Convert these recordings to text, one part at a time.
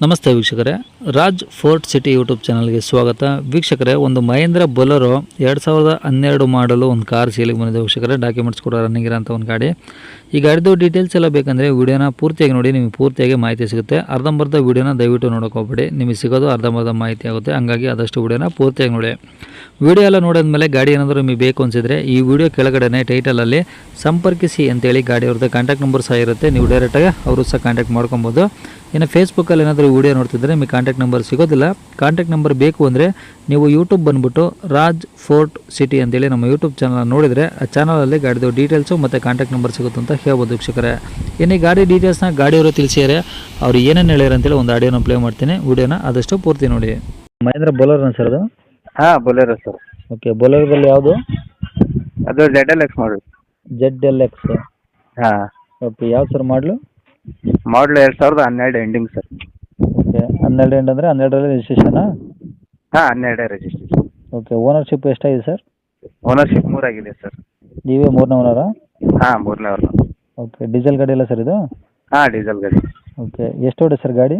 ನಮಸ್ತೆ ವೀಕ್ಷಕರೇ. Raj fort city YouTube ಚಾನಲ್ಗೆ ಸ್ವಾಗತ. ವೀಕ್ಷಕರೇ, ಒಂದು ಮಹೇಂದ್ರ ಬೊಲರೋ ಎರಡು ಸಾವಿರದ ಹನ್ನೆರಡು ಮಾಡಲು ಒಂದು ಕಾರ್ ಸೇಲಿಗೆ ಬಂದಿದೆ ವೀಕ್ಷಕರೇ. ಡಾಕ್ಯುಮೆಂಟ್ಸ್ ಕೂಡ ರನ್ನಿಂಗ್ ಇರೋಂಥ ಒಂದು ಗಾಡಿ. ಈ ಗಾಡಿದು ಡೀಟೇಲ್ಸ್ ಎಲ್ಲ ಬೇಕಂದರೆ ವಿಡಿಯೋನ ಪೂರ್ತಿಯಾಗಿ ನೋಡಿ, ನಿಮಗೆ ಪೂರ್ತಿಯಾಗಿ ಮಾಹಿತಿ ಸಿಗುತ್ತೆ. ಅರ್ಧಂಬರ್ಧ ವೀಡಿಯೋನ ದಯವಿಟ್ಟು ನೋಡೋಕೆ ನಿಮಗೆ ಸಿಗೋದು ಅರ್ಧಂಬರ್ಧ ಮಾಹಿತಿ ಆಗುತ್ತೆ. ಹಂಗಾಗಿ ಆದಷ್ಟು ವಿಡಿಯೋನ ಪೂರ್ತಿಯಾಗಿ ನೋಡಿ. ವಿಡಿಯೋ ಎಲ್ಲ ನೋಡಿದ್ಮೇಲೆ ಗಾಡಿ ಏನಾದರೂ ನಿಮಗೆ ಬೇಕು ಅನಿಸಿದರೆ ಈ ವಿಡಿಯೋ ಕೆಳಗಡೆನೆ ಟೈಟಲಲ್ಲಿ ಸಂಪರ್ಕಿಸಿ ಅಂತೇಳಿ ಗಾಡಿ ಅವ್ರದ್ದು ಕಾಂಟ್ಯಾಕ್ಟ್ ನಂಬರ್ ಸಹ ಇರುತ್ತೆ. ನೀವು ಡೈರೆಕ್ಟಾಗಿ ಅವರು ಸಹ ಕಾಂಟ್ಯಾಕ್ಟ್ ಮಾಡ್ಕೊಬೋದು. ಇನ್ನು ಫೇಸ್ಬುಕ್ಕಲ್ಲಿ ಏನಾದರೂ ವಿಡಿಯೋ ನೋಡ್ತಿದ್ರೆ ನಿಮಗೆ ಕಾಂಟ್ಯಾಕ್ಟ್ ನಂಬರ್ ಸಿಗೋದಿಲ್ಲ. ಕಾಂಟ್ಯಾಕ್ಟ್ ನಂಬರ್ ಬೇಕು ಅಂದರೆ ನೀವು ಯೂಟ್ಯೂಬ್ ಬಂದುಬಿಟ್ಟು ರಾಜ್ ಫೋರ್ಟ್ ಸಿಟಿ ಅಂತೇಳಿ ನಮ್ಮ ಯೂಟ್ಯೂಬ್ ಚಾನಲ್ ನೋಡಿದರೆ ಆ ಚಾನಲಲ್ಲಿ ಗಾಡಿದು ಡೀಟೇಲ್ಸು ಮತ್ತು ಕಾಂಟ್ಯಾಕ್ಟ್ ನಂಬರ್ ಸಿಗುತ್ತೆ ಅಂತ ಹೇಳ್ಬೋದು ವೀಕ್ಷಕರೇ. ಇನ್ನು ಗಾಡಿ ಡೀಟೇಲ್ಸ್ನ ಗಾಡಿಯವರು ತಿಳಿಸಿದರೆ ಅವ್ರು ಏನೇನು ಹೇಳ್ಯಾರ ಅಂತೇಳಿ ಒಂದು ಆಡಿಯೋನ ಪ್ಲೇ ಮಾಡ್ತೀನಿ. ವಿಡಿಯೋನ ಆದಷ್ಟು ಪೂರ್ತಿ ನೋಡಿ. ಮಹೇಂದ್ರ ಬೋಲರ್ನ ಸರ್ ಅದು? ಹಾಂ ಬೊಲೆರೋ ಸರ್. ಓಕೆ ಬೊಲೆರೋದಲ್ಲಿ ಯಾವುದು? ಅದು Z L X model Z L X ಹಾಂ. ಓಕೆ ಯಾವ ಸರ್ ಮಾಡಲು ಮಾಡಲ್ ಎರಡು ಸಾವಿರದ ಹನ್ನೆರಡು ಎಂಡಿಂಗ್ ಸರ್. ಓಕೆ ಹನ್ನೆರಡು ಎಂಡ್ ಅಂದರೆ ಹನ್ನೆರಡರಲ್ಲಿ ರಿಜಿಸ್ಟ್ರೇಷನಾ ಹಾಂ ಹನ್ನೆರಡೇ ರಿಜಿಸ್ಟ್ರೇಷನ್ ಓಕೆ ಓನರ್ಶಿಪ್ ಎಷ್ಟಾಗಿದೆ ಸರ್? ಓನರ್ಶಿಪ್ ಮೂರಾಗಿದೆ ಸರ್. ನೀವೇ ಮೂರನೇ ಓನರಾ ಹಾಂ ಮೂರನೇ ಓನರ್ ಓಕೆ ಡೀಸೆಲ್ ಗಾಡಿ ಅಲ್ಲ ಸರ್ ಇದು? ಹಾಂ ಡೀಸೆಲ್ ಗಾಡಿ. ಓಕೆ ಎಷ್ಟು ಹೊಡೆ ಸರ್ ಗಾಡಿ?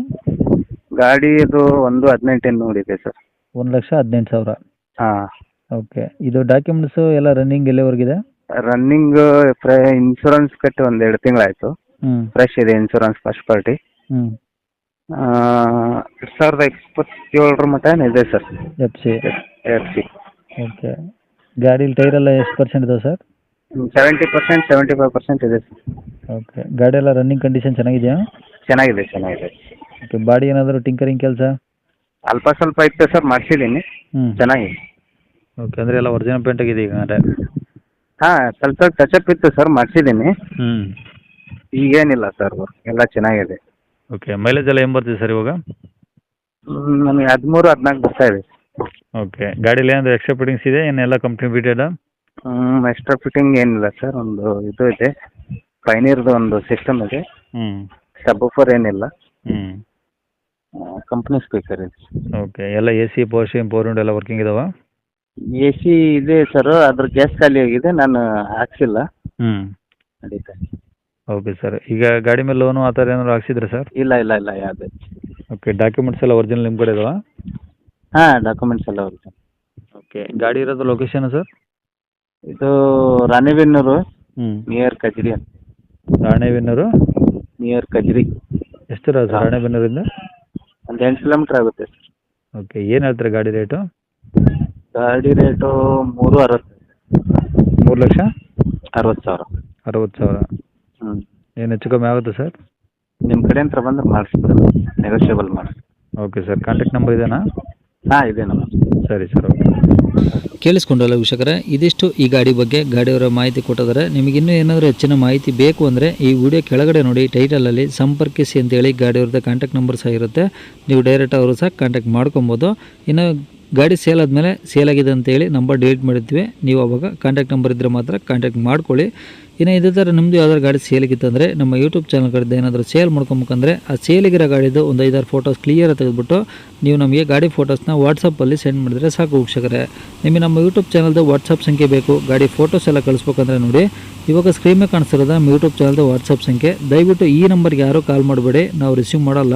ಗಾಡಿ ಇದು ಒಂದು ಹದಿನೆಂಟು ನೋಡಿದೆ ಸರ್. ಒಂದು ಲಕ್ಷ ಹದಿನೆಂಟು ಸಾವಿರ. ಹಾಂ. ಓಕೆ ಇದು ಡಾಕ್ಯುಮೆಂಟ್ಸ್ ಎಲ್ಲ ರನ್ನಿಂಗ್ ಎಲ್ಲಿವರೆಗಿದೆ? ರನ್ನಿಂಗ್ ಇನ್ಶೂರೆನ್ಸ್ ಕಟ್ಟಿ ಒಂದು ಎರಡು ತಿಂಗಳಾಯಿತು. ಹ್ಞೂ ಫ್ರೆಶ್ ಇದೆ ಇನ್ಶೂರೆನ್ಸ್ ಫಸ್ಟ್ ಪಾರ್ಟಿ ಹ್ಞೂ ಎರಡು ಸಾವಿರದ ಇಪ್ಪತ್ತೇಳರ ಮಟ್ಟ ಇದೆ sir? F C F C okay ಗಾಡೀಲಿ ಟೈರ್ ಎಲ್ಲ ಎಷ್ಟು ಪರ್ಸೆಂಟ್ ಇದಾವೆ sir? Seventy percent seventy five percent ಇದೆ ಸರ್. ಓಕೆ ಗಾಡಿ ಎಲ್ಲ ರನ್ನಿಂಗ್ ಕಂಡೀಷನ್ ಚೆನ್ನಾಗಿದೆಯಾ? ಚೆನ್ನಾಗಿದೆ ಚೆನ್ನಾಗಿದೆ. ಓಕೆ ಬಾಡಿ ಏನಾದರೂ ಟಿಂಕರಿಂಗ್ ಕೆಲಸ? ಅಲ್ಪ ಸ್ವಲ್ಪ ಇತ್ತು ಸರ್ ಮಾಡಿಸಿದ್ದೀನಿ. ಚೆನ್ನಾಗಿ. ಚೆನ್ನಾಗಿದೆ ಓಕೆ ಅಂದರೆ ಎಲ್ಲ ಒರಿಜಿನಲ್ ಪೇಂಟ್ ಆಗಿದೆ ಈಗ ಅಂದರೆ? ಹಾಂ ಸ್ವಲ್ಪ ಸ್ವಲ್ಪ ಟಚಪ್ ಇತ್ತು ಸರ್ ಮಾಡಿಸಿದ್ದೀನಿ. ಹ್ಞೂ ಈಗೇನಿಲ್ಲ ಸರ್ ಎಲ್ಲ ಚೆನ್ನಾಗಿದೆ. ಓಕೆ ಮೈಲೇಜ್ ಎಲ್ಲ ಏನು ಬರ್ತಿದೆ ಸರ್ ಇವಾಗ? ಹ್ಮ್, ನಮಗೆ ಹದಿಮೂರು ಹದಿನಾಲ್ಕು ಬರ್ತಾ ಇದೆ. ಓಕೆ ಗಾಡೀಲಿ ಏನಾದರೂ ಎಕ್ಸ್ಟ್ರಾ ಫಿಟ್ಟಿಂಗ್ಸ್ ಇದೆ ಏನೆಲ್ಲ ಕಂಪ್ನಿ ಬಿಟ್ಟಿದೆ ಹ್ಞೂ ಎಕ್ಸ್ಟ್ರಾ ಫಿಟ್ಟಿಂಗ್ ಏನಿಲ್ಲ ಸರ್ ಒಂದು ಇದು ಇದೆ. ಪೈನೀರ್ದು ಒಂದು ಸಿಸ್ಟಮ್ ಇದೆ. ಹ್ಞೂ ಫೋರ್ ಏನಿಲ್ಲ. ಹ್ಞೂ ಕಂಪ್ನಿ ಸ್ಪೀಕರ್ ಇದೆ. ಓಕೆ ಎಲ್ಲ A C power steam power window ಎಲ್ಲ ವರ್ಕಿಂಗ್ ಇದಾವ? ಎ ಸಿ ಇದೆ ಸರ್ ಅದ್ರ ಗ್ಯಾಸ್ ಖಾಲಿ ಆಗಿದೆ ನಾನು ಹಾಕ್ಸಿಲ್ಲ. ಹ್ಞೂ ನಡೀತಾ ಓಕೆ ಸರ್ ಈಗ ಗಾಡಿ ಮೇಲೆ ಲೋನು ಆ ಥರ ಏನಾದ್ರು ಹಾಕ್ಸಿದ್ರೆ ಸರ್ ಇಲ್ಲ ಇಲ್ಲ ಇಲ್ಲ ಯಾವುದೇ ಓಕೆ ಡಾಕ್ಯುಮೆಂಟ್ಸ್ ಎಲ್ಲ ಒರಿಜಿನಲ್ ನಿಮ್ಮ ಕಡೆ ಇದಾವ? ಹಾಂ ಡಾಕ್ಯುಮೆಂಟ್ಸ್ ಎಲ್ಲ ಅವ್ರಿಗೆ ಓಕೆ ಗಾಡಿ ಇರೋದು ಲೊಕೇಶನ್ ಸರ್ ಇದು ರಾಣಿಬೆನ್ನೂರು ಹ್ಞೂ ನಿಯರ್ ಕಜ್ರಿ ರಾಣೆಬೆನ್ನೂರು? ನಿಯರ್ ಕಜ್ರಿ. ಎಷ್ಟು ಸರ್ ರಾಣೆಬೆನ್ನೂರಿಂದ? ಎಂಟು ಕಿಲೋಮೀಟ್ರ್ ಆಗುತ್ತೆ ಸರ್ ಓಕೆ ಏನು ಹೇಳ್ತಾರೆ ಗಾಡಿ ರೇಟು ಗಾಡಿ ರೇಟು ಮೂರು ಅರವತ್ತು. ಮೂರು ಲಕ್ಷ? ಅರವತ್ತು ಸಾವಿರ. ಅರವತ್ತು ಸಾವಿರ. ಹ್ಞೂ ಏನು ಹೆಚ್ಚು ಕಮ್ಮಿ ಆಗುತ್ತೆ ಸರ್ ನಿಮ್ಮ ಕಡೆಯಿಂದ ಬಂದ್ರೆ ಮಾಡಿಸ್ಬಿಡು ನೆಗೋಷಿಯಬಲ್ ಮಾಡಿ ಓಕೆ ಸರ್ ಕಾಂಟ್ಯಾಕ್ಟ್ ನಂಬರ್ ಇದೇನಾ? ಹಾಂ ಇದೆ ನಮ್ಮ ಸರಿ ಸರ್ ಓಕೆ ಕೇಳಿಸ್ಕೊಂಡಲ್ಲ ವೀಕ್ಷಕರೇ, ಇದಿಷ್ಟು ಈ ಗಾಡಿ ಬಗ್ಗೆ ಗಾಡಿಯವರ ಮಾಹಿತಿ ಕೊಟ್ಟಿದ್ದಾರೆ. ನಿಮಗೆ ಇನ್ನೂ ಏನಾದರೂ ಹೆಚ್ಚಿನ ಮಾಹಿತಿ ಬೇಕು ಅಂದರೆ ಈ ವಿಡಿಯೋ ಕೆಳಗಡೆ ನೋಡಿ ಟೈಟಲಲ್ಲಿ ಸಂಪರ್ಕಿಸಿ ಅಂತೇಳಿ ಗಾಡಿಯವ್ರದ್ದು ಕಾಂಟ್ಯಾಕ್ಟ್ ನಂಬರ್ ಸಹ ಇರುತ್ತೆ. ನೀವು ಡೈರೆಕ್ಟ್ ಅವರು ಸಹ ಕಾಂಟ್ಯಾಕ್ಟ್ ಮಾಡ್ಕೊಬೋದು. ಇನ್ನು ಗಾಡಿ ಸೇಲ್ ಆದಮೇಲೆ ಸೇಲ್ ಆಗಿದೆ ಅಂತೇಳಿ ನಂಬರ್ ಡಿಲೀಟ್ ಮಾಡಿರ್ತೀವಿ. ನೀವು ಅವಾಗ ಕಾಂಟ್ಯಾಕ್ಟ್ ನಂಬರ್ ಇದ್ದರೆ ಮಾತ್ರ ಕಾಂಟ್ಯಾಕ್ಟ್ ಮಾಡ್ಕೊಳ್ಳಿ. ಇನ್ನು ಇದೇ ಥರ ನಿಮ್ಮದು ಯಾವ್ದಾದ್ರು ಗಾಡಿ ಸೇಲಿಗಿತ್ತು ಅಂದರೆ ನಮ್ಮ ಯೂಟ್ಯೂಬ್ ಚಾನಲ್ ಕಡೆದು ಏನಾದರೂ ಸೇಲ್ ಮಾಡ್ಕೊಬೇಕಂದ್ರೆ ಆ ಸೇಲಿಗಿರೋ ಗಾಡಿದು ಒಂದು ಐದಾರು ಫೋಟೋಸ್ ಕ್ಲಿಯರ್ ತೆಗೆದುಬಿಟ್ಟು ನೀವು ನಮಗೆ ಗಾಡಿ ಫೋಟೋಸ್ನ ವಾಟ್ಸಪ್ಪಲ್ಲಿ ಸೆಂಡ್ ಮಾಡಿದರೆ ಸಾಕು ವೀಕ್ಷಕರೇ. ನಿಮಗೆ ನಮ್ಮ ಯೂಟ್ಯೂಬ್ ಚಾನಲ್ದು ವಾಟ್ಸಪ್ ಸಂಖ್ಯೆ ಬೇಕು, ಗಾಡಿ ಫೋಟೋಸ್ ಎಲ್ಲ ಕಳಿಸ್ಬೇಕಂದ್ರೆ ನೋಡಿ. ಇವಾಗ ಸ್ಕ್ರೀನ್ ಕಾಣಿಸ್ತಿರೋದು ನಮ್ಮ ಯೂಟ್ಯೂಬ್ ಚಾನಲ್ದು ವಾಟ್ಸಪ್ ಸಂಖ್ಯೆ. ದಯವಿಟ್ಟು ಈ ನಂಬರ್ಗೆ ಯಾರೂ ಕಾಲ್ ಮಾಡಬೇಡಿ, ನಾವು ರಿಸೀವ್ ಮಾಡಲ್ಲ.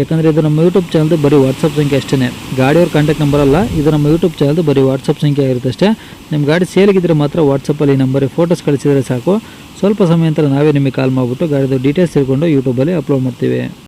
ಯಾಕಂದರೆ ಇದು ನಮ್ಮ ಯೂಟ್ಯೂಬ್ ಚಾನಲ್ದು ಬರೀ ವಾಟ್ಸಪ್ ಸಂಖ್ಯೆ ಅಷ್ಟೇ ಗಾಡಿಯವ್ರ ಕಾಂಟ್ಯಾಕ್ಟ್ ನಂಬರ್ ಅಲ್ಲ, ಇದು ನಮ್ಮ ಯೂಟ್ಯೂಬ್ ಚಾನಲ್ದು ಬರೀ ವಾಟ್ಸಪ್ ಸಂಖ್ಯೆ ಆಗಿರುತ್ತೆ ಅಷ್ಟೇ. ನಿಮ್ಮ ಗಾಡಿ ಸೇಲಿಗಿದ್ರೆ ಮಾತ್ರ ವಾಟ್ಸಪ್ಪಲ್ಲಿ ಈ ನಂಬರಿಗೆ ಫೋಟೋಸ್ ಕಳಿಸಿದರೆ ಸಾಕು. ಸ್ವಲ್ಪ ಸಮಯ ನಂತರ ನಾವೇ ನಿಮಗೆ ಕಾಲ್ ಮಾಡಿಬಿಟ್ಟು ಗಾಡಿದು ಡೀಟೇಲ್ಸ್ ತಿಳ್ಕೊಂಡು ಯೂಟ್ಯೂಬಲ್ಲಿ ಅಪ್ಲೋಡ್ ಮಾಡ್ತೀವಿ.